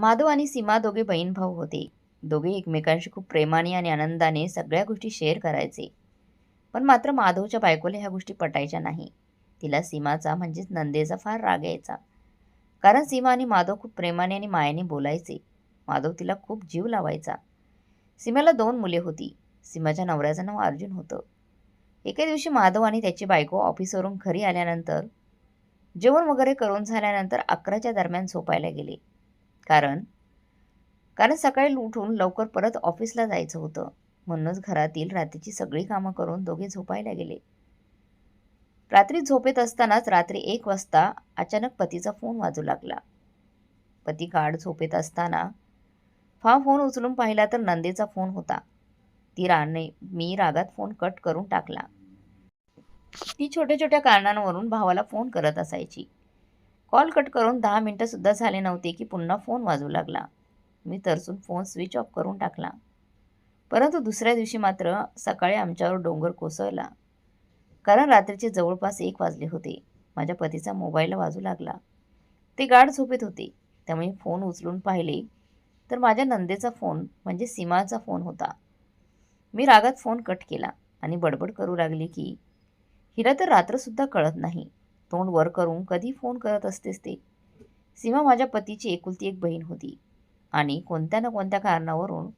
माधव आणि सीमा दोघे बहीण भाऊ होते. दोघे एकमेकांशी खूप प्रेमाने आणि आनंदाने सगळ्या गोष्टी शेअर करायचे. पण मात्र माधवच्या बायकोला ह्या गोष्टी पटायच्या नाही. तिला सीमाचा म्हणजेच नंदेचा फार राग यायचा. कारण सीमा आणि माधव खूप प्रेमाने आणि मायाने बोलायचे. माधव तिला खूप जीव लावायचा. सीमेला दोन मुले होती. सीमाच्या नवऱ्याचं नाव अर्जुन होतं. एके दिवशी माधव आणि त्याची बायको ऑफिसवरून घरी आल्यानंतर जेवण वगैरे करून झाल्यानंतर अकराच्या दरम्यान झोपायला गेले. कारण कारण सकाळी उठून लवकर परत ऑफिसला जायचं होतं. म्हणूनच घरातील रात्रीची सगळी कामं करून दोघे झोपायला गेले. रात्री झोपेत असतानाच रात्री एक वाजता अचानक पतीचा फोन वाजू लागला. पती गाढ झोपेत असताना हा फोन उचलून पाहिला तर नंदेचा फोन होता. ती राणे मी रागात फोन कट करून टाकला. ती छोट्या छोट्या कारणांवरून भावाला फोन करत असायची. कॉल कट करून दहा मिनटंसुद्धा झाले नव्हते की पुन्हा फोन वाजू लागला. मी तरसून फोन स्विच ऑफ करून टाकला. परंतु दुसऱ्या दिवशी मात्र सकाळी आमच्यावर डोंगर कोसळला. कारण रात्रीचे जवळपास एक वाजले होते. माझ्या पतीचा मोबाईल वाजू लागला. ते गाढ झोपेत होते. त्यामुळे फोन उचलून पाहिले तर माझ्या नंदेचा फोन म्हणजे सीमाचा फोन होता. मी रागात फोन कट केला आणि बडबड करू लागली की हिला तर रात्रसुद्धा कळत नाही. तोंड वर करून कधी फोन करत असतेस ते? सीमा माझ्या पतीची एकुलती एक बहीण होती आणि कोणत्या ना कोणत्या कारणावरून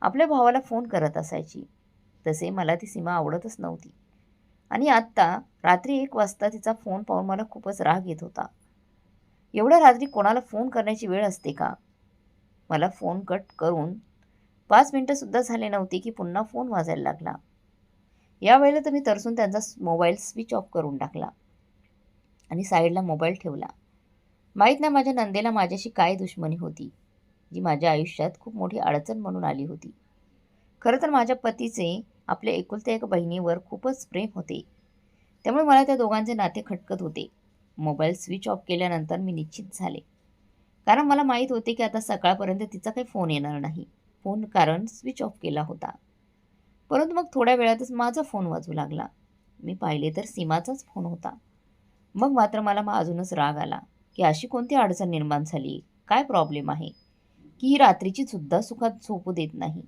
आपल्या भावाला फोन करत असायची. तसे मला ती सीमा आवडतच नव्हती. आणि आत्ता रात्री एक वाजता तिचा फोन पाहून मला खूपच राग येत होता. एवढ्या रात्री कोणाला फोन करण्याची वेळ असते का? मला फोन कट करून पाच मिनटंसुद्धा झाले नव्हते की पुन्हा फोन वाजायला लागला. यावेळेला तर मी तरसून त्यांचा मोबाईल स्विच ऑफ करून टाकला. आणि साईडला मोबाईल ठेवला. माहीत नाही माझ्या नंदेला माझ्याशी काय दुश्मनी होती जी माझ्या आयुष्यात खूप मोठी अडचण म्हणून आली होती. खरं तर माझ्या पतीचे आपल्या एकुलत्या एका बहिणीवर खूपच प्रेम होते. त्यामुळे मला त्या दोघांचे नाते खटकत होते. मोबाईल स्विच ऑफ केल्यानंतर मी निश्चित झाले. कारण मला माहीत होते की आता सकाळपर्यंत तिचा काही फोन येणार नाही. फोन कारण स्विच ऑफ केला होता. परंतु मग थोड्या वेळातच माझा फोन वाजू लागला. मी पाहिले तर सीमाचाच फोन होता. मग मात्र मला मग अजूनच राग आला की अशी कोणती अडचण निर्माण झाली? काय प्रॉब्लेम आहे? की ही रात्रीची सुद्धा सुखात झोपू देत नाही.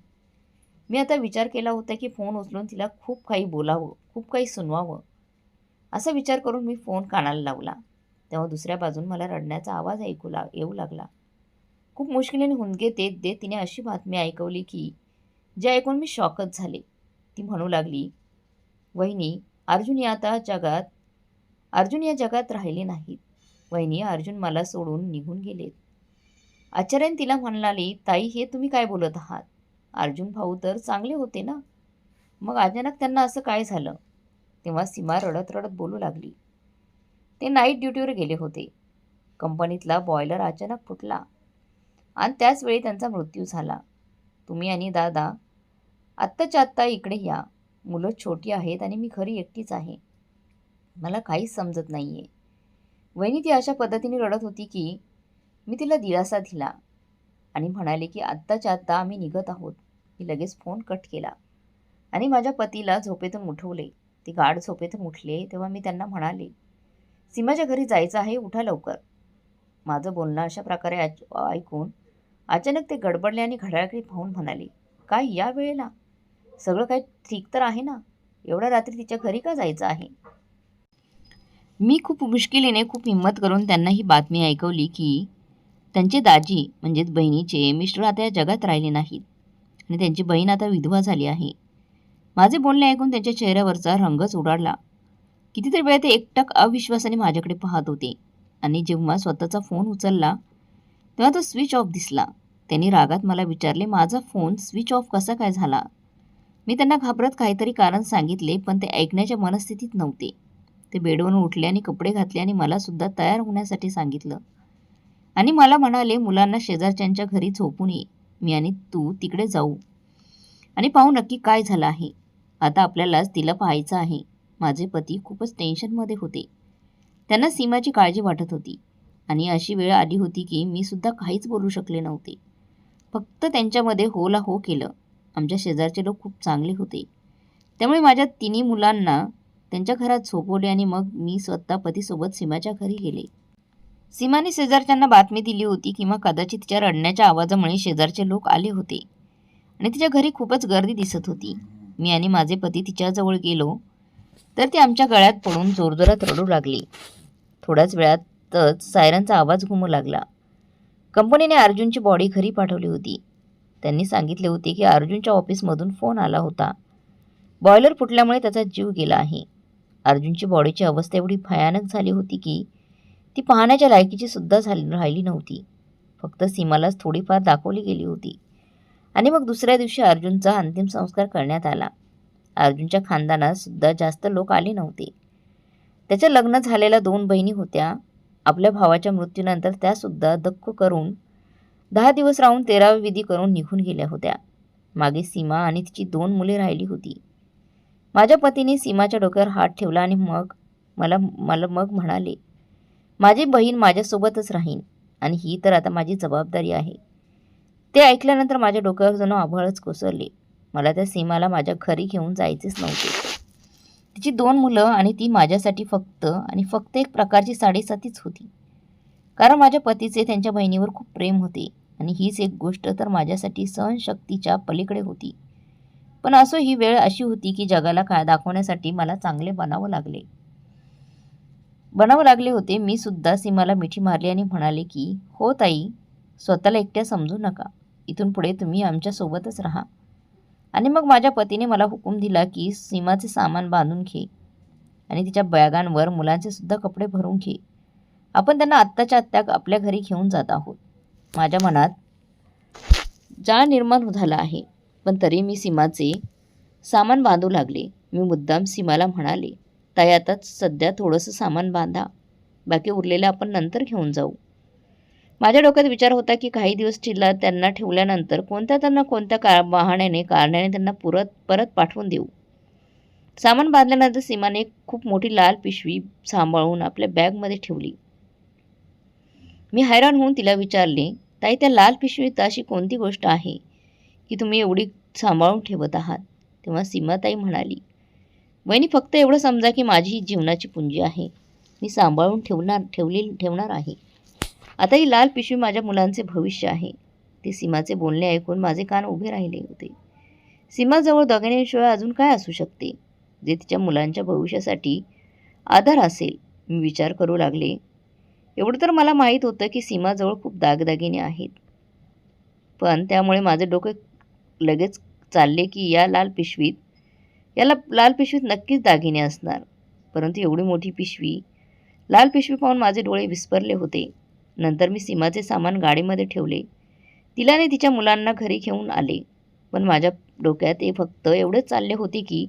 मी आता विचार केला होता की फोन उचलून तिला खूप काही बोलावं खूप काही सुनवावं असा विचार करून मी फोन कानाला लावला. तेव्हा दुसऱ्या बाजून मला रडण्याचा आवाज ऐकू ला येऊ लागला. खूप मुश्किलीने हुंदगे देत देत तिने अशी बातमी ऐकवली की जे ऐकून मी शॉकच झाले. ती म्हणू लागली वहिनी अर्जुन या आता जगात अर्जुन या जगात राहिले नाहीत. वहिनी अर्जुन मला सोडून निघून गेलेत. आचार्याने तिला म्हणाली ताई हे तुम्ही काय बोलत आहात? अर्जुन भाऊ तर चांगले होते ना? मग अचानक त्यांना असं काय झालं? तेव्हा सीमा रडत रडत बोलू लागली. ते नाईट ड्युटीवर गेले होते. कंपनीतला बॉयलर अचानक फुटला. आणि त्याच वेळी त्यांचा मृत्यू झाला. तुम्ही आणि दादा आत्ताच्या आत्ता इकडे या. मुलं छोटी आहेत आणि मी घरी एकटीच आहे. मला काहीच समजत नाही आहे वहिनी ती अशा पद्धतीने रडत होती की मी तिला दिलासा दिला आणि म्हणाले की आत्ताच्या आत्ता आम्ही निघत आहोत. मी लगेच फोन कट केला आणि माझ्या पतीला झोपेतून उठवले. ते गाढ झोपेतून उठले तेव्हा मी त्यांना म्हणाले सीमाच्या घरी जायचं आहे उठा लवकर. माझं बोलणं अशा प्रकारे ऐकून अचानक ते गडबडले आणि घड्याळकडे पाहून म्हणाले काय या वेळेला? सगळं काय ठीक तर आहे ना? एवढ्या रात्री तिच्या घरी का जायचं आहे? मी खूप मुश्किलीने खूप हिंमत करून त्यांना ही बातमी ऐकवली की त्यांचे दाजी म्हणजेच बहिणीचे मिस्टर आता या जगात राहिले नाहीत. आणि त्यांची बहीण आता विधवा झाली आहे. माझे बोलणे ऐकून त्यांच्या चेहऱ्यावरचा रंगच उडाडला कितीतरी वेळ ते एकटक अविश्वासाने माझ्याकडे पाहत होते. आणि जेव्हा स्वतःचा फोन उचलला तेव्हा तो स्विच ऑफ दिसला. त्यांनी रागात मला विचारले माझा फोन स्विच ऑफ कसा काय झाला? मी त्यांना घाबरत काहीतरी कारण सांगितले पण ते ऐकण्याच्या मनस्थितीत नव्हते. ते बेडवरून उठले आणि कपडे घातले आणि मला सुद्धा तयार होण्यासाठी सांगितलं. आणि मला म्हणाले मुलांना शेजारच्यांच्या घरी झोपून ये. मी आणि तू तिकडे जाऊ. आणि पाहू नक्की काय झालं आहे. आता आपल्यालाच तिला पाहायचं आहे. माझे पती खूपच टेन्शनमध्ये होते. त्यांना सीमाची काळजी वाटत होती. आणि अशी वेळ आली होती की मी सुद्धा काहीच बोलू शकले नव्हते. फक्त त्यांच्यामध्ये होला हो केलं. आमच्या शेजारचे लोक खूप चांगले होते. त्यामुळे माझ्या तिन्ही मुलांना त्यांच्या घरात झोपवले आणि मग मी स्वतः पतीसोबत सीमाच्या घरी गेले. सीमाने शेजारच्यांना बातमी दिली होती किंवा कदाचित तिच्या रडण्याच्या आवाजामुळे शेजारचे लोक आले होते. आणि तिच्या घरी खूपच गर्दी दिसत होती. मी आणि माझे पती तिच्याजवळ गेलो तर ती आमच्या गळ्यात पडून जोरजोरात रडू लागली. थोड्याच वेळातच सायरनचा आवाज घुमू लागला. कंपनीने अर्जुनची बॉडी घरी पाठवली होती. त्यांनी सांगितले होते की अर्जुनच्या ऑफिसमधून फोन आला होता. बॉयलर फुटल्यामुळे त्याचा जीव गेला आहे. अर्जुनची बॉडीची अवस्था एवढी भयानक झाली होती की ती पाहण्याच्या लायकीची सुद्धा झाली राहिली नव्हती. फक्त सीमालाच थोडीफार दाखवली गेली होती. आणि मग दुसऱ्या दिवशी अर्जुनचा अंतिम संस्कार करण्यात आला. अर्जुनच्या खानदानात सुद्धा जास्त लोक आले नव्हते. त्याच्या लग्न झालेल्या दोन बहिणी होत्या. आपल्या भावाच्या मृत्यूनंतर त्यासुद्धा दक्क करून दहा दिवस राहून तेरावी विधी करून निघून गेल्या होत्या. मागे सीमा आणि तिची दोन मुले राहिली होती. माझ्या पतीने सीमाच्या डोक्यावर हात ठेवला आणि मग मला मला मग म्हणाले माझी बहीण माझ्यासोबतच राहीन आणि ही तर आता माझी जबाबदारी आहे. ते ऐकल्यानंतर माझ्या डोक्यावर जणू आभाळच कोसळले. मला त्या सीमाला माझ्या घरी घेऊन जायचेच नव्हते. तिची दोन मुलं आणि ती माझ्यासाठी फक्त आणि फक्त एक प्रकारची साडेसातीच होती. कारण माझ्या पतीचे त्यांच्या बहिणीवर खूप प्रेम होते आणि हीच एक गोष्ट तर माझ्यासाठी सहनशक्तीच्या पलीकडे होती. पण असो ही वेळ अशी होती की जगाला काय दाखवण्यासाठी मला चांगले बनावं लागले. बनावं लागले होते. मी सुद्धा सीमाला मिठी मारली आणि म्हणाले की हो ताई स्वतःला एकट्या समजू नका. इथून पुढे तुम्ही आमच्यासोबतच राहा. आणि मग माझ्या पतीने मला हुकूम दिला की सीमाचे सामान बांधून घे आणि तिच्या बॅगांवर मुलांचे सुद्धा कपडे भरून घे. आपण त्यांना आत्ताच्या आत्ता आपल्या घरी घेऊन जात आहोत. माझ्या मनात जाळ निर्माण झाला आहे. पण तरी मी सीमाचे सामान बांधू लागले. मी मुद्दाम सीमाला म्हणाले ताई आता सध्या थोडंसं सामान बांधा. बाकी उरलेलं आपण नंतर घेऊन जाऊ. माझ्या डोक्यात विचार होता की काही दिवस चिल्ला त्यांना ठेवल्यानंतर कोणत्या त्यांना कोणत्या का वाहण्याने कारणाने त्यांना पुरत परत पाठवून देऊ. सामान बांधल्यानंतर सीमाने खूप मोठी लाल पिशवी सांभाळून आपल्या बॅगमध्ये ठेवली. मी हैराण होऊन तिला विचारले ताई त्या लाल पिशवीत अशी कोणती गोष्ट आहे? की तुम्ही एवढी सांभाळून ठेवत आहात. तेव्हा सीमाताई म्हणाली वहिनी फक्त एवढं समजा की माझी ही जीवनाची पुंजी आहे. मी सांभाळून ठेवणार ठेवली ठेवणार आहे. आता ही लाल पिशवी माझ्या मुलांचे भविष्य आहे. ते सीमाचे बोलणे ऐकून माझे कान उभे राहिले होते. सीमाजवळ दगण्याशिवाय अजून काय असू शकते? जे तिच्या मुलांच्या भविष्यासाठी आधार असेल. मी विचार करू लागले. एवढं तर मला माहीत होतं की सीमाजवळ खूप दागदागिने आहेत. पण त्यामुळे माझे डोके लगेच चालले की या लाल पिशवीत याला लाल पिशवीत नक्कीच दागिने असणार. परंतु एवढी मोठी पिशवी लाल पिशवी पाहून माझे डोळे विस्परले होते. नंतर मी सीमाचे सामान गाडीमध्ये ठेवले. तिलाने तिच्या मुलांना घरी घेऊन आले. पण माझ्या डोक्यात ते फक्त एवढेच चालले होते की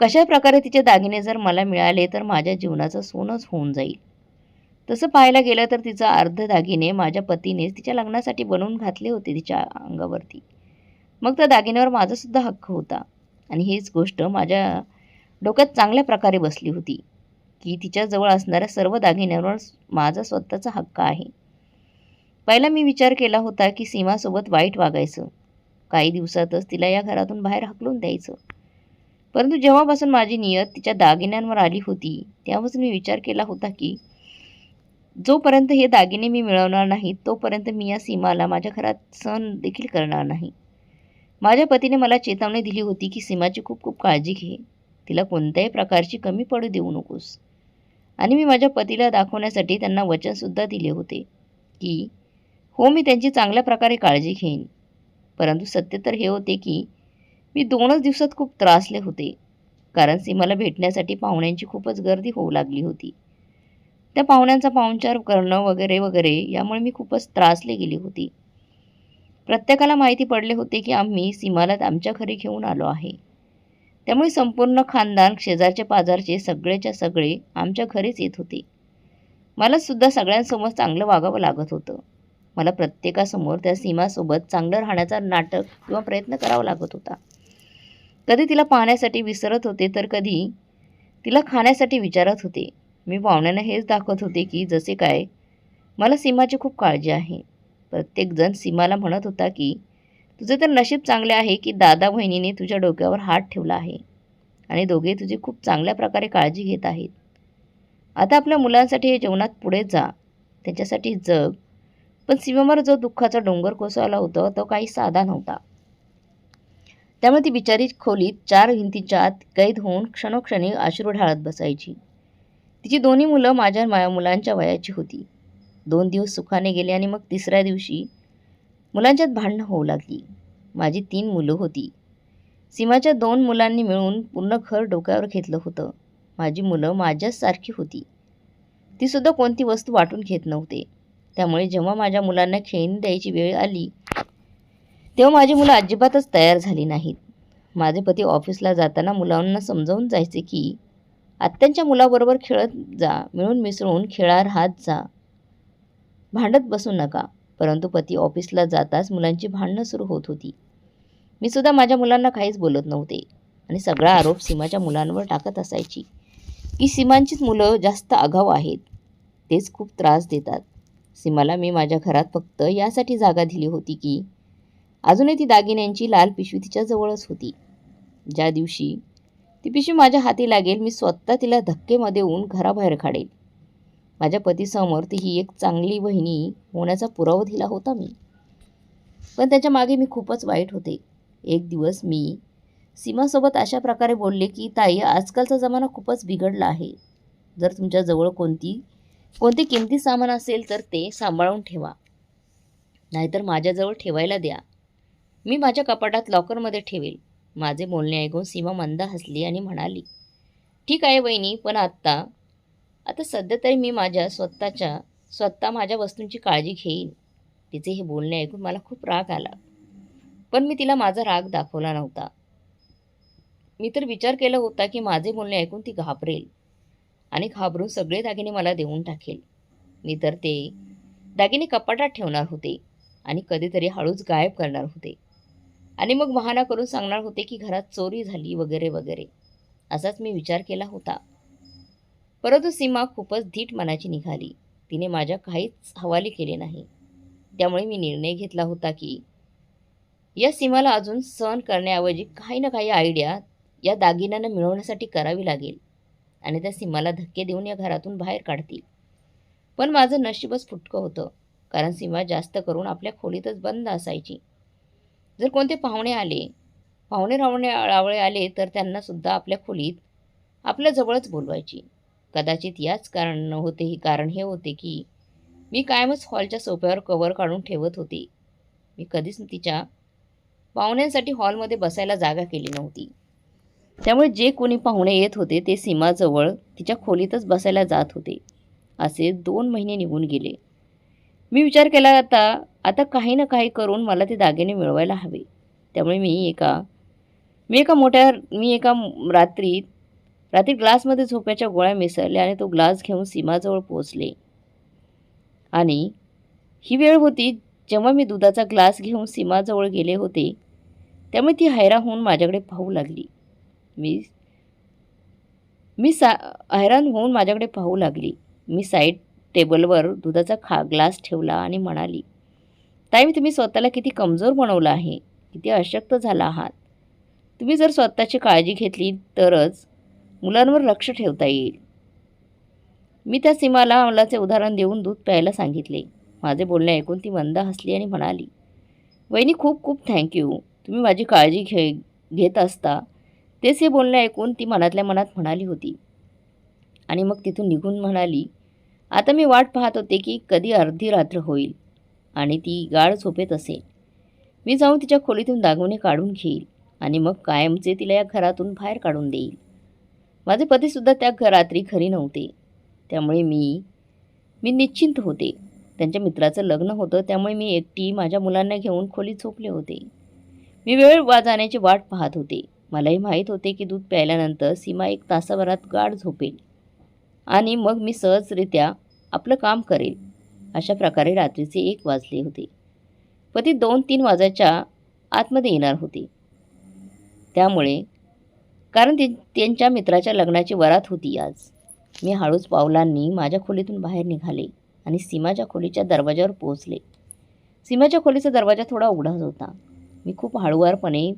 कशा प्रकारे तिचे दागिने जर मला मिळाले तर माझ्या जीवनाचं सोनंच होऊन जाईल. तसं पाहायला गेलं तर तिचा अर्ध दागिने माझ्या पतीनेच तिच्या लग्नासाठी बनवून घातले होते तिच्या अंगावरती. मग त्या दागिन्यावर माझासुद्धा हक्क होता. आणि हीच गोष्ट माझ्या डोक्यात चांगल्या प्रकारे बसली होती की तिच्याजवळ असणाऱ्या सर्व दागिन्यांवर माझा स्वतःचा हक्क आहे. पहिला मी विचार केला होता की सीमासोबत वाईट वागायचं. काही दिवसातच तिला या घरातून बाहेर हकलून द्यायचं. परंतु जेव्हापासून माझी नियत तिच्या दागिन्यांवर आली होती तेव्हापासून मी विचार केला होता की जोपर्यंत हे दागिने मी मिळवणार नाही तोपर्यंत मी या सीमाला माझ्या घरात सण देखील करणार नाही. माझ्या पतीने मला चेतावणी दिली होती की सीमाची खूप खूप काळजी घे. तिला कोणत्याही प्रकारची कमी पडू देऊ नकोस. आणि मी माझ्या पतीला दाखवण्यासाठी त्यांना वचनसुद्धा दिले होते की हो मी त्यांची चांगल्या प्रकारे काळजी घेईन. परंतु सत्य तर हे होते की मी दोनच दिवसात खूप त्रासले होते. कारण सीमाला भेटण्यासाठी पाहुण्यांची खूपच गर्दी होऊ लागली होती. त्या पाहुण्यांचा पाहुणचार करणं वगैरे वगैरे यामुळे मी खूपच त्रासले गेली होती. प्रत्येकाला माहिती पडले होते की आम्ही सीमाला आमच्या घरी घेऊन आलो आहे. त्यामुळे संपूर्ण खानदान शेजारचे पाजारचे सगळेच्या सगळे आमच्या घरीच येत होते. मला सुद्धा सगळ्यांसमोर चांगलं वागावं लागत होतं. मला प्रत्येकासमोर त्या सीमासोबत चांगलं राहण्याचा नाटक किंवा प्रयत्न करावा लागत होता. कधी तिला पाहण्यासाठी विसरत होते तर कधी तिला खाण्यासाठी विचारत होते. मी पाहुण्यांना हेच दाखवत होते की जसे काय मला सीमाची खूप काळजी आहे. प्रत्येकजण सीमाला म्हणत होता की तुझे तर नशीब चांगले आहे की दादा बहिणीने तुझ्या डोक्यावर हात ठेवला आहे आणि दोघे तुझी खूप चांगल्या प्रकारे काळजी घेत आहेत. आता आपल्या मुलांसाठी हे जेवणात पुढे जा. त्यांच्यासाठी जग. पण सीमेवर जो दुःखाचा डोंगर कोसळला होता तो काही साधा नव्हता. त्यामुळे ती बिचारी खोलीत चार भिंतीच्या आत कैद होऊन क्षणोक्षणी आश्रू ढाळत बसायची. तिची दोन्ही मुलं माझ्या माया मुलांच्या वयाची होती. दोन दिवस सुखाने गेले आणि मग तिसऱ्या दिवशी मुलांच्यात भांडणं होऊ लागली. माझी तीन मुलं होती. सीमाच्या दोन मुलांनी मिळून पूर्ण घर डोक्यावर घेतलं होतं. माझी मुलं माझ्याच सारखी होती. ती सुद्धा कोणती वस्तू वाटून घेत नव्हते. त्यामुळे जेव्हा माझ्या मुलांना खेळणी द्यायची वेळ आली तेव्हा माझी मुलं अजिबातच तयार झाली नाहीत. माझे पती ऑफिसला जाताना मुलांना समजावून जायचे की आत्यांच्या मुलाबरोबर खेळत जा मिळून मिसळून खेळा राहत जा. भांडत बसू नका. परंतु पती ऑफिसला जाताच मुलांची भांडणं सुरू होत होती. मी सुद्धा माझ्या मुलांना काहीच बोलत नव्हते आणि सगळा आरोप सीमाच्या मुलांवर टाकत असायची. की सीमांचीच मुलं जास्त आगाऊ आहेत. तेच खूप त्रास देतात. सीमाला मी माझ्या घरात फक्त यासाठी जागा दिली होती की अजूनही ती दागिन्यांची लाल पिशवी तिच्या जवळच होती. ज्या दिवशी ती पिशवी माझ्या हाती लागेल मी स्वतः तिला धक्केमध्ये येऊन घराबाहेर काढेल. माझ्या पतीसमोर ती ही एक चांगली बहिणी होण्याचा पुरावा दिला होता मी. पण त्याच्यामागे मी खूपच वाईट होते. एक दिवस मी सीमासोबत अशा प्रकारे बोलले की ताई आजकालचा जमाना खूपच बिघडला आहे. जर तुमच्याजवळ कोणती कोणते किमती सामान असेल तर ते सांभाळून ठेवा. नाहीतर माझ्याजवळ ठेवायला द्या. मी माझ्या कपाटात लॉकरमध्ये ठेवेल. माझे बोलणे ऐकून सीमा मंद हसली आणि म्हणाली ठीक आहे वहिनी पण आत्ता आता सध्या तरी मी माझ्या स्वतःच्या स्वतः माझ्या वस्तूंची काळजी घेईन. तिचे हे बोलणे ऐकून मला खूप राग आला. पण मी तिला माझा राग दाखवला नव्हता. मी तर विचार केला होता की माझे बोलणे ऐकून ती घाबरेल आणि घाबरून सगळे दागिने मला देऊन टाकेल. मी तर ते दागिने कपाटात ठेवणार होते आणि कधीतरी हळूच गायब करणार होते. आणि मग बहाणा करून सांगणार होते की घरात चोरी झाली वगैरे वगैरे. असाच मी विचार केला होता. परंतु सीमा खूपच धीट मनाची निघाली. तिने माझ्या काहीच हवाली केले नाही. त्यामुळे मी निर्णय घेतला होता की या सीमाला अजून सहन करण्याऐवजी काही ना काही आयडिया या दागिन्यांना मिळवण्यासाठी करावी लागेल आणि त्या सीमाला धक्के देऊन या घरातून बाहेर काढतील. पण माझं नशीबच फुटकं होतं कारण सीमा जास्त करून आपल्या खोलीतच बंद असायची. जर कोणते पाहुणे आले पाहुणे रावणे रावळे आले तर त्यांनासुद्धा आपल्या खोलीत आपल्याजवळच बोलवायची. कदाचित याच कारण होते ही कारण हे होते की मी कायमच हॉलच्या सोफ्यावर कवर काढून ठेवत होते. मी कधीच तिच्या पाहुण्यांसाठी हॉलमध्ये बसायला जागा केली नव्हती. त्यामुळे जे कोणी पाहुणे येत होते ते सीमाजवळ तिच्या खोलीतच बसायला जात होते. असे दोन महिने निघून गेले. मी विचार केला आता आता काही ना काही करून मला ते दागिने मिळवायला हवे. त्यामुळे मी एका मी एका मोठ्या मी एका रात्री रात्री ग्लासमध्ये झोप्याच्या गोळ्या मिसळल्या आणि तो ग्लास घेऊन सीमाजवळ पोहोचले. आणि ही वेळ होती जेव्हा मी दुधाचा ग्लास घेऊन सीमाजवळ गेले होते त्यामुळे ती हैराण होऊन माझ्याकडे पाहू लागली. मी मी सा हैराण होऊन माझ्याकडे पाहू लागली. मी साईड टेबलवर दुधाचा खा ग्लास ठेवला आणि म्हणाली ताई तुम्ही स्वतःला किती कमजोर बनवलं आहे? किती अशक्त झाला आहात. तुम्ही जर स्वतःची काळजी घेतली तरच मुलांवर लक्ष ठेवता येईल. मी त्या सीमाला अमलाचे उदाहरण देऊन दूध प्यायला सांगितले. माझे बोलणे ऐकून ती मंद हसली आणि म्हणाली वहिनी खूप खूप थँक्यू तुम्ही माझी काळजी घे घेत असता. तेच हे बोलणे ऐकून ती मनातल्या मनात म्हणाली होती. आणि मग तिथून निघून म्हणाली आता मी वाट पाहत होते की कधी अर्धी रात्र होईल आणि ती गाढ झोपेत असेल. मी जाऊन तिच्या खोलीतून दागवणे काढून घेईल आणि मग कायमचे तिला या घरातून बाहेर काढून देईल. माझे पतीसुद्धा त्या रात्री घरी नव्हते. त्यामुळे मी मी निश्चिंत होते. त्यांच्या मित्राचं लग्न होतं त्यामुळे मी एकटी माझ्या मुलांना घेऊन खोलीत झोपले होते. मी वेळ वा जाण्याची वाट पाहत होते. मलाही माहीत होते की दूध प्यायल्यानंतर सीमा एक तासाभरात गाढ झोपेल. आणि मग मी सहजरित्या आपलं काम करेल. अशा प्रकारे रात्रीचे एक वाजले होते. पती दोन तीन वाजाच्या आतमध्ये येणार होते. त्यामुळे कारण ते त्यांच्या मित्राच्या लग्नाची वरात होती आज. मी हळूच पावलांनी माझ्या खोलीतून बाहेर निघाले आणि सीमाच्या खोलीच्या दरवाज्यावर पोहोचले. सीमाच्या खोलीचा दरवाजा थोडा उघडाच होता. मी खूप हळूवारपणे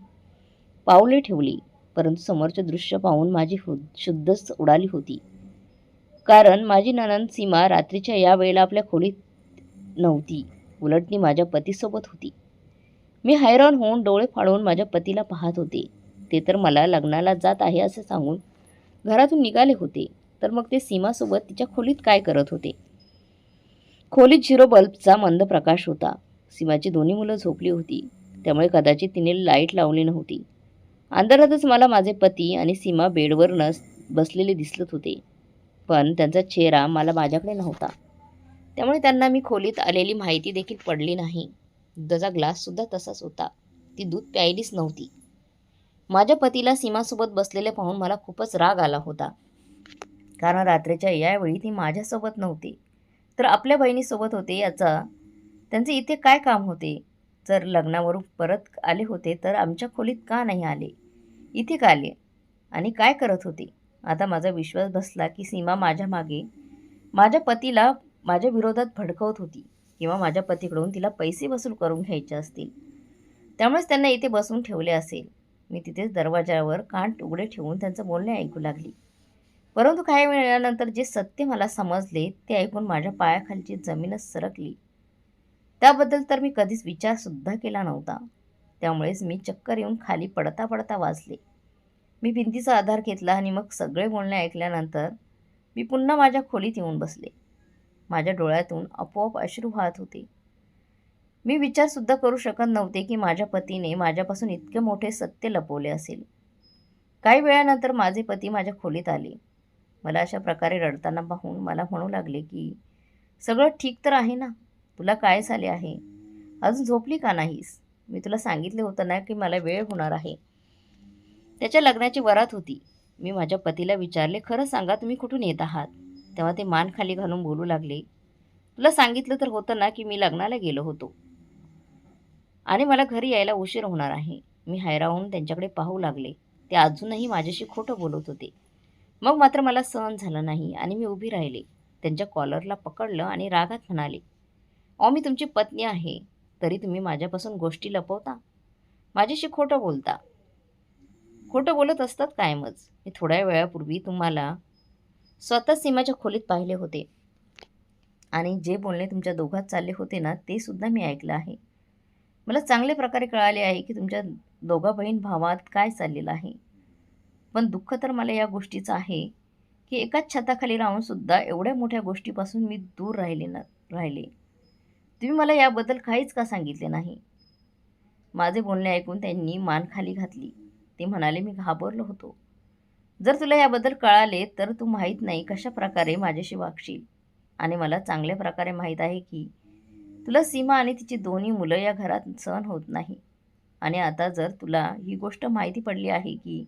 पावले ठेवली परंतु समोरचे दृश्य पाहून माझी हु शुद्धच उडाली होती. कारण माझी ननंद सीमा रात्रीच्या या वेळेला आपल्या खोलीत नव्हती. उलट ती माझ्या पतीसोबत होती. मी हैराण होऊन डोळे फाडून माझ्या पतीला पाहत होते. ते तर मला लग्नाला जात आहे असे सांगून घरातून निघाले होते. तर मग ते सीमासोबत तिच्या खोलीत काय करत होते? खोलीत झिरो बल्बचा मंद प्रकाश होता. सीमाची दोन्ही मुलं झोपली होती. त्यामुळे कदाचित तिने लाइट लावली नव्हती. अंधारातच मला माझे पती आणि सीमा बेडवर नस बसलेले दिसत होते. पण त्यांचा चेहरा मला माझ्याकडे नव्हता. त्यामुळे त्यांना मी खोलीत आलेली माहिती देखील पडली नाही. दुधाचा ग्लाससुद्धा तसाच होता. ती दूध प्यायलीच नव्हती. माझ्या पतीला सीमासोबत बसलेले पाहून मला खूपच राग आला होता. कारण रात्रीच्या यावेळी ती माझ्यासोबत नव्हती. तर आपल्या बहिणीसोबत होते याचा. त्यांचे इथे काय काम होते? जर लग्नावरून परत आले होते तर आमच्या खोलीत का नाही आले? इथे का आले? आणि काय करत होते? आता माझा विश्वास बसला की सीमा माझ्या मागे माझ्या पतीला माझ्या विरोधात भडकवत होती किंवा माझ्या पतीकडून तिला पैसे वसूल करून घ्यायचे असतील. त्यामुळेच त्यांना इथे बसून ठेवले असेल. मी तिथेच दरवाजावर कान उघडे ठेवून त्यांचं बोलणे ऐकू लागली. परंतु काही वेळानंतर जे सत्य मला समजले ते ऐकून माझ्या पायाखालची जमीनच सरकली. त्याबद्दल तर मी कधीच विचारसुद्धा केला नव्हता. त्यामुळेच मी चक्कर येऊन खाली पडता पडता वाचले. मी भिंतीचा आधार घेतला आणि मग सगळे बोलणे ऐकल्यानंतर मी पुन्हा माझ्या खोलीत येऊन बसले. माझ्या डोळ्यातून आपोआप अश्रू वाहत होते. मी विचारसुद्धा करू शकत नव्हते की माझ्या पतीने माझ्यापासून इतके मोठे सत्य लपवले असेल. काही वेळानंतर माझे पती माझ्या खोलीत आले. मला अशा प्रकारे रडताना पाहून मला म्हणू लागले की सगळं ठीक तर आहे ना? तुला काय झाले आहे? अजून झोपली का नाहीस? मी तुला सांगितले होतं ना की मला वेळ होणार आहे. त्याच्या लग्नाची वरात होती. मी माझ्या पतीला विचारले खरं सांगा तुम्ही कुठून येत आहात? तेव्हा ते मान खाली घालून बोलू लागले तुला सांगितलं तर होतं ना की मी लग्नाला गेलो होतो. आणि मला घरी यायला उशीर होणार आहे. मी हैरावून त्यांच्याकडे पाहू लागले. ते अजूनही माझ्याशी खोटं बोलत होते. मग मात्र मला सहन झालं नाही आणि मी उभी राहिले. त्यांच्या कॉलरला पकडलं आणि रागात म्हणाले अहो मी तुमची पत्नी आहे. तरी तुम्ही माझ्यापासून गोष्टी लपवता? माझ्याशी खोटं बोलता? खोटं बोलत असतात कायमच. मी थोड्या वेळापूर्वी तुम्हाला स्वतः सीमाच्या खोलीत पाहिले होते. आणि जे बोलणे तुमच्या दोघात चालले होते ना ते सुद्धा मी ऐकलं आहे. मला चांगल्या प्रकारे कळाले आहे की तुमच्या दोघा बहीण भावात काय चाललेलं आहे. पण दुःख तर मला या गोष्टीचं आहे की एकाच छताखाली राहूनसुद्धा एवढ्या मोठ्या गोष्टीपासून मी दूर राहिले ना राहिले. तुम्ही मला याबद्दल काहीच का सांगितले नाही? माझे बोलणे ऐकून त्यांनी मान खाली घातली. ते म्हणाले मी घाबरलो होतो. जर तुला याबद्दल कळाले तर तू माहीत नाही कशा प्रकारे माझ्याशी वागशील. आणि मला चांगल्या प्रकारे माहीत आहे की तुला सीमा आणि तिची दोन्ही मुलं या घरात सहन होत नाही. आणि आता जर तुला ही गोष्ट माहिती पडली आहे की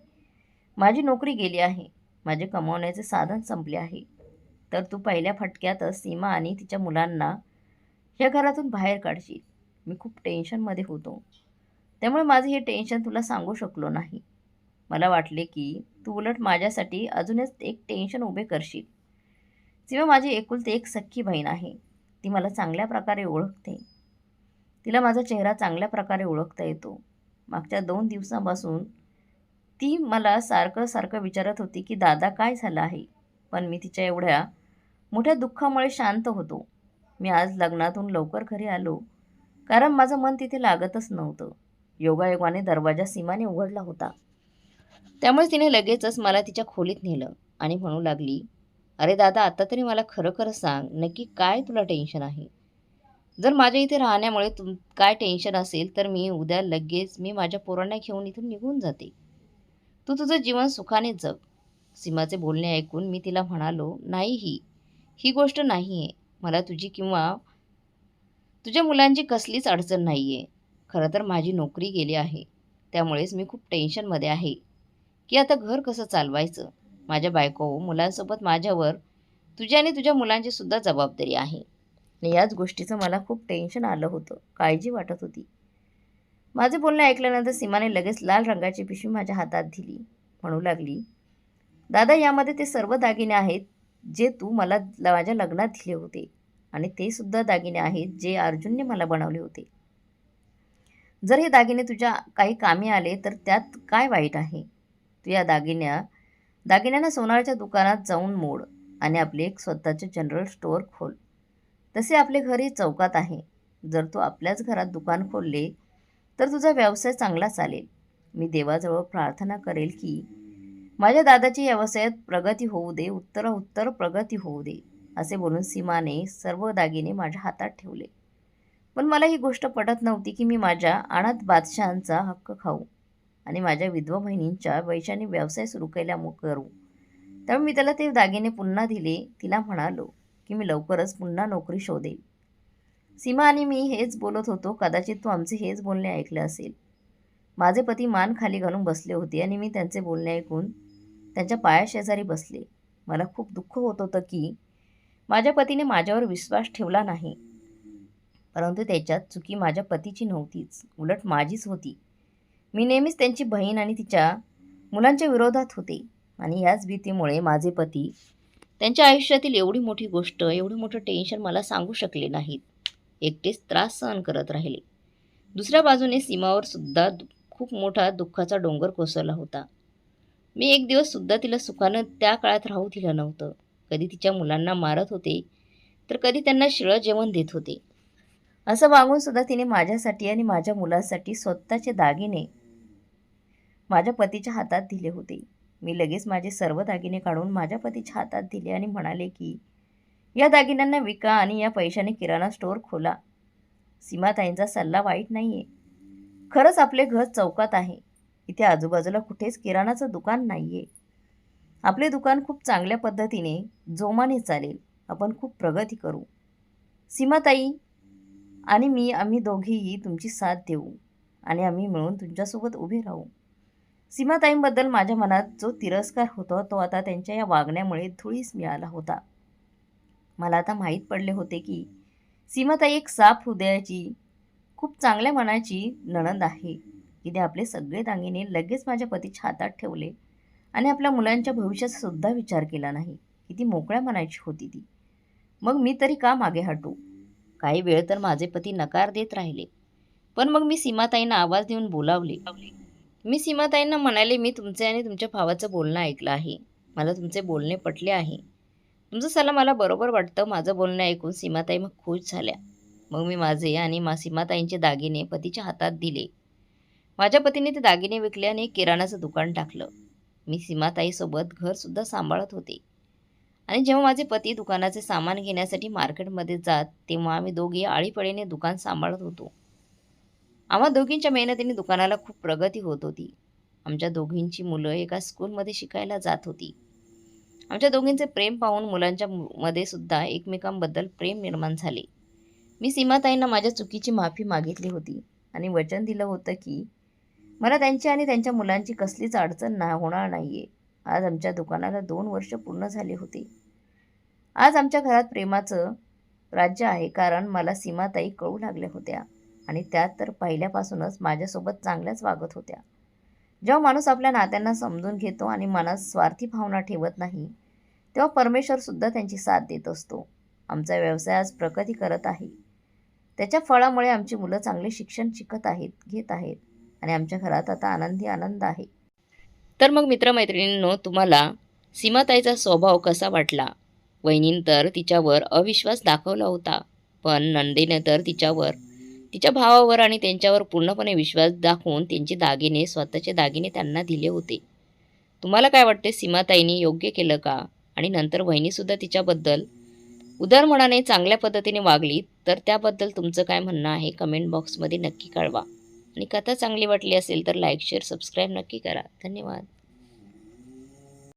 माझी नोकरी गेली आहे माझे कमावण्याचे साधन संपले आहे तर तू पहिल्या फटक्यातच सीमा आणि तिच्या मुलांना ह्या घरातून बाहेर काढशील. मी खूप टेन्शनमध्ये होतो. त्यामुळे माझं हे टेन्शन तुला सांगू शकलो नाही. मला वाटले की तू उलट माझ्यासाठी अजूनच एक टेन्शन उभे करशील. सीमा माझी एकुलती एक सख्खी बहीण आहे. ती मला चांगल्या प्रकारे ओळखते. तिला माझा चेहरा चांगल्या प्रकारे ओळखता येतो. मागच्या दोन दिवसापासून ती मला सारखं सारखं विचारत होती की दादा काय झालं आहे? पण मी तिच्या एवढ्या मोठ्या दुःखामुळे शांत होतो. मी आज लग्नातून लवकर घरी आलो कारण माझं मन तिथे लागतच नव्हतं. योगायोगाने दरवाजा सीमाने उघडला होता. त्यामुळे तिने लगेचच मला तिच्या खोलीत नेलं आणि म्हणू लागली अरे दादा आता तरी मला खरं खरं सांग नक्की काय तुला टेन्शन आहे? जर माझ्या इथे राहण्यामुळे तुम काय टेन्शन असेल तर मी उद्या लगेच मी माझ्या पोरांना घेऊन इथून निघून जाते. तू तुझं जीवन सुखाने जग. सीमाचे बोलणे ऐकून मी तिला म्हणालो नाही ही ही गोष्ट नाही आहे मला तुझी किंवा तुझ्या मुलांची कसलीच अडचण नाही आहे खरं तर माझी नोकरी गेली आहे. त्यामुळेच मी खूप टेन्शनमध्ये आहे. की आता घर कसं चालवायचं? माझ्या बायको मुलांसोबत माझ्यावर तुझ्या आणि तुझ्या मुलांची सुद्धा जबाबदारी आहे. आणि याच गोष्टीचं मला खूप टेन्शन आलं होतं. काळजी वाटत होती. माझे बोलणे ऐकल्यानंतर सीमाने लगेच लाल रंगाची पिशवी माझ्या हातात दिली. म्हणू लागली दादा यामध्ये ते सर्व दागिने आहेत जे तू मला माझ्या लग्नात दिले होते. आणि ते सुद्धा दागिने आहेत जे अर्जुनने मला बनवले होते. जर हे दागिने तुझ्या काही कामी आले तर त्यात काय वाईट आहे? तू या दागिन्या दागिन्यांना सोनाराच्या दुकानात जाऊन मोड आणि आपले एक स्वतःचे जनरल स्टोअर खोल. तसे आपले घरही चौकात आहे. जर तू आपल्याच घरात दुकान खोलले तर तुझा व्यवसाय चांगला चालेल. मी देवाजवळ प्रार्थना करेल की माझ्या दादाची व्यवसायात प्रगती होऊ दे उत्तर उत्तर प्रगती होऊ दे असे बोलून सीमाने सर्व दागिने माझ्या हातात ठेवले. पण मला ही गोष्ट पटत नव्हती की मी माझ्या अनाथ बादशहांचा हक्क खाऊ. आणि माझ्या विधवा बहिणींच्या वैशाने व्यवसाय सुरू केला करू. त्यामुळे मी त्याला ते दागिने पुन्हा दिले. तिला म्हणालो की मी लवकरच पुन्हा नोकरी शोधेल. सीमा आणि मी हेच बोलत होतो. कदाचित तू आमचे हेच बोलणे ऐकलं असेल. माझे पती मान खाली घालून बसले होते आणि मी त्यांचे बोलणे ऐकून त्यांच्या पायाशेजारी बसले. मला खूप दुःख होत होतं की माझ्या पतीने माझ्यावर विश्वास ठेवला नाही. परंतु त्याच्यात चुकी माझ्या पतीची नव्हतीच. उलट माझीच होती. मी नेहमीच त्यांची बहीण आणि तिच्या मुलांच्या विरोधात होते. आणि याच भीतीमुळे माझे पती त्यांच्या आयुष्यातील एवढी मोठी गोष्ट एवढं मोठं टेन्शन मला सांगू शकले नाहीत. एकटेच त्रास सहन करत राहिले. दुसऱ्या बाजूने सीमावर सुद्धा खूप मोठा दुःखाचा डोंगर कोसळला होता. मी एक दिवस सुद्धा तिला सुखानं त्या काळात राहू दिलं नव्हतं. कधी तिच्या मुलांना मारत होते तर कधी त्यांना शिळं जेवण देत होते. असं वागून सुद्धा तिने माझ्यासाठी आणि माझ्या मुलासाठी स्वतःचे दागिने माझ्या पतीच्या हातात दिले होते. मी लगेच माझे सर्व दागिने काढून माझ्या पतीच्या हातात दिले आणि म्हणाले की या दागिन्यांना विका आणि या पैशाने किराणा स्टोअर खोला. सीमाताईंचा सल्ला वाईट नाही आहे खरंच आपले घर चौकात आहे. इथे आजूबाजूला कुठेच किराणाचं दुकान नाही आहे आपले दुकान खूप चांगल्या पद्धतीने जोमाने चालेल. आपण खूप प्रगती करू. सीमाताई आणि मी आम्ही दोघेही तुमची साथ देऊ आणि आम्ही मिळून तुमच्यासोबत उभे राहू. सीमाताईंबद्दल माझ्या मनात जो तिरस्कार होता तो आता त्यांच्या या वागण्यामुळे धुळीस मिळाला होता. मला आता माहीत पडले होते की सीमाताई एक साफ हृदयाची खूप चांगल्या मनाची नणंद आहे तिने आपले सगळे दागिने लगेच माझ्या पतीच्या हातात ठेवले आणि आपल्या मुलांच्या भविष्याचा सुद्धा विचार केला नाही. किती मोकळ्या मनाची होती ती. मग मी तरी का मागे हटू? काही वेळ तर माझे पती नकार देत राहिले. पण मग मी सीमाताईंना आवाज देऊन बोलावले. मी सीमाताईंना म्हणाले मी तुमचे आणि तुमच्या भावाचं बोलणं ऐकलं आहे. मला तुमचे बोलणे पटले आहे. तुमचं सल्ला मला बरोबर वाटतं. माझं बोलणं ऐकून सीमाताई मग खुश झाल्या. मग मी माझे आणि मा सीमाताईंचे दागिने पतीच्या हातात दिले. माझ्या पतीने ते दागिने विकले आणि किराणाचं दुकान टाकलं. मी सीमाताईसोबत घरसुद्धा सांभाळत होते. आणि जेव्हा माझे पती दुकानाचे सामान घेण्यासाठी मार्केटमध्ये जात तेव्हा आम्ही दोघे आळीपळीने दुकान सांभाळत होतो. आम्हा दोघींच्या मेहनतीने दुकानाला खूप प्रगती होत होती. आमच्या दोघींची मुलं एका स्कूलमध्ये शिकायला जात होती. आमच्या दोघींचे प्रेम पाहून मुलांच्या मध्ये सुद्धा एकमेकांबद्दल प्रेम निर्माण झाले. मी सीमाताईंना माझ्या चुकीची माफी मागितली होती आणि वचन दिलं होतं की मला त्यांची आणि त्यांच्या मुलांची कसलीच अडचण ना होणार नाही आहे आज आमच्या दुकानाला दोन वर्ष पूर्ण झाले होते. आज आमच्या घरात प्रेमाचं राज्य आहे कारण मला सीमाताई कळू लागल्या होत्या. आणि त्या तर पहिल्यापासूनच माझ्यासोबत चांगल्याच वागत होत्या. जेव्हा माणूस आपल्या नात्यांना समजून घेतो आणि मनात स्वार्थी भावना ठेवत नाही तेव्हा परमेश्वरसुद्धा त्यांची साथ देत असतो. आमचा व्यवसाय आज प्रगती करत आहे. त्याच्या फळामुळे आमची मुलं चांगले शिक्षण शिकत आहेत घेत आहेत आणि आमच्या घरात आता आनंदी आनंद आहे. तर मग मित्रमैत्रिणींनो तुम्हाला सीमाताईचा स्वभाव कसा वाटला? वहिनीनं तर तिच्यावर अविश्वास दाखवला होता पण नंदेने तर तिच्यावर तिच्या भावावर आणि त्यांच्यावर पूर्णपणे विश्वास दाखवून त्यांचे दागिने स्वतःचे दागिने त्यांना दिले होते. तुम्हाला काय वाटते? सीमाताईंनी योग्य केलं का? आणि नंतर वहिनीसुद्धा तिच्याबद्दल उदार मनाने चांगल्या पद्धतीने वागली तर त्याबद्दल तुमचं काय म्हणणं आहे? कमेंट बॉक्समध्ये नक्की कळवा. आणि कथा चांगली वाटली असेल तर लाईक शेअर सबस्क्राईब नक्की करा. धन्यवाद.